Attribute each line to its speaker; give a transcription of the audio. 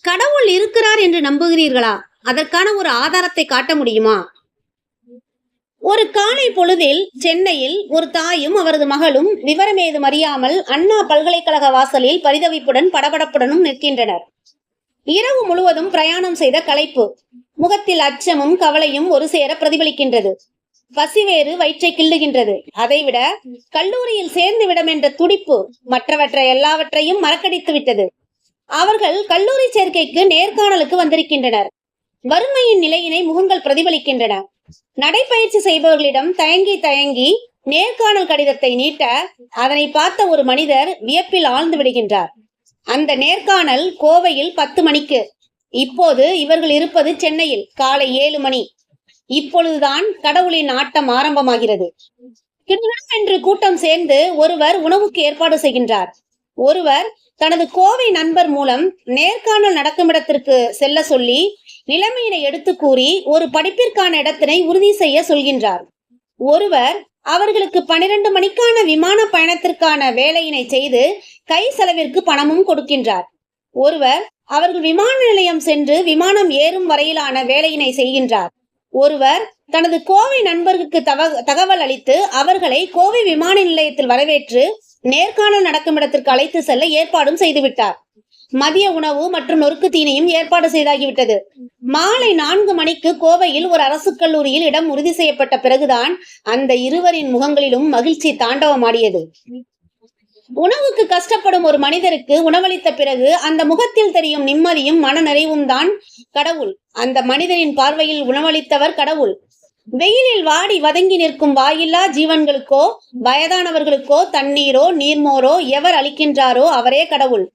Speaker 1: கடவுள் இருக்கிறார் என்று நம்புகிறீர்களா? அதற்கான ஒரு ஆதாரத்தை காட்ட முடியுமா? ஒரு காலை பொழுதில் சென்னையில் ஒரு தாயும் அவரது மகளும் விவரமேதும் அறியாமல் அண்ணா பல்கலைக்கழக வாசலில் பரிதவிப்புடன் படபடப்புடனும் நிற்கின்றனர். இரவு முழுவதும் பிரயாணம் செய்த களைப்பு. முகத்தில் அச்சமும் கவலையும் ஒரு சேர பிரதிபலிக்கின்றது. பசிவேறு வயிற்றை கிள்ளுகின்றது. அதைவிட கல்லூரியில் சேர்ந்து விடம் என்ற துடிப்பு மற்றவற்றை எல்லாவற்றையும் மறக்கடித்து விட்டது அவர்கள் கல்லூரி சேர்க்கைக்கு நேர்காணலுக்கு வந்திருக்கின்றனர். வறுமையின் நிலையினை முகங்கள் பிரதிபலிக்கின்றன. நடைப்பயிற்சி செய்பவர்களிடம் தயங்கி தயங்கி நேர்காணல் கடிதத்தை நீட்ட அதனை பார்த்த ஒரு மனிதர் வியப்பில் ஆழ்ந்து விடுகின்றார். அந்த நேர்காணல் கோவையில் பத்து மணிக்கு. இப்போது இவர்கள் இருப்பது சென்னையில் காலை ஏழு மணி. இப்பொழுதுதான் கடவுளின் ஆட்டம் ஆரம்பமாகிறது. கிடுகிடும் என்று கூட்டம் சேர்ந்து ஒருவர் உணவுக்கு ஏற்பாடு செய்கின்றார். ஒருவர் தனது கோவை நண்பர் மூலம் நேர்காணல் நடக்கும் இடத்திற்கு செல்ல சொல்லி நிலைமையினை எடுத்து கூறி ஒரு படிப்பிற்கான இடத்தினை உறுதி செய்ய சொல்கின்றார். ஒருவர் அவர்களுக்கு பனிரெண்டு மணிக்கான விமான பயணத்திற்கான வேலையினை செய்து கை செலவிற்கு பணமும் கொடுக்கின்றார். ஒருவர் அவர்கள் விமான நிலையம் சென்று விமானம் ஏறும் வரையிலான வேலையினை செய்கின்றார். ஒருவர் தனது கோவை நண்பர்களுக்கு தகவல் அளித்து அவர்களை கோவை விமான நிலையத்தில் வரவேற்று நேர்காணல் நடக்கும் இடத்திற்கு அழைத்து செல்ல ஏற்பாடும் செய்துவிட்டார் மதிய உணவு மற்றும் நொறுக்கு தீனியும் ஏற்பாடு செய்தாகிவிட்டது. மாலை நான்கு மணிக்கு கோவையில் ஒரு அரசு கல்லூரியில் இடம் உறுதி செய்யப்பட்ட பிறகுதான் அந்த இருவரின் முகங்களிலும் மகிழ்ச்சி தாண்டவமாடியது. உணவுக்கு கஷ்டப்படும் ஒரு மனிதருக்கு உணவளித்த பிறகு அந்த முகத்தில் தெரியும் நிம்மதியும் மனநிறைவும் தான் கடவுள். அந்த மனிதரின் பார்வையில் உணவளித்தவர் கடவுள். வெயிலில் வாடி வதங்கி நிற்கும் வாயில்லா ஜீவன்களுக்கோ வயதானவர்களுக்கோ தண்ணீரோ நீர்மோரோ எவர் அளிக்கின்றாரோ அவரே கடவுள்.